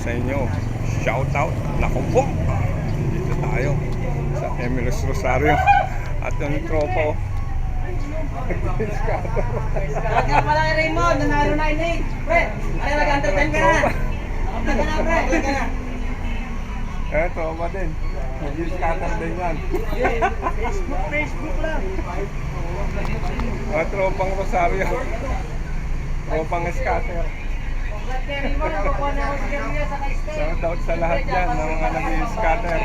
sa inyo. Shout out. Naku po. Dito tayo sa Emilos Rosario. At yung tropa ko. Lahat nga pala kay Raymond, nanalo na eh. Pre, ay nag-entertain ka na. Nakapag ka na, pre. Uwi ka na. Eh, tropa din. Nag-scatter din yan. Facebook, Facebook lang. Mga tropang Rosario. Tropang scatter. Shout out sa lahat yan ng mga nag-scatter.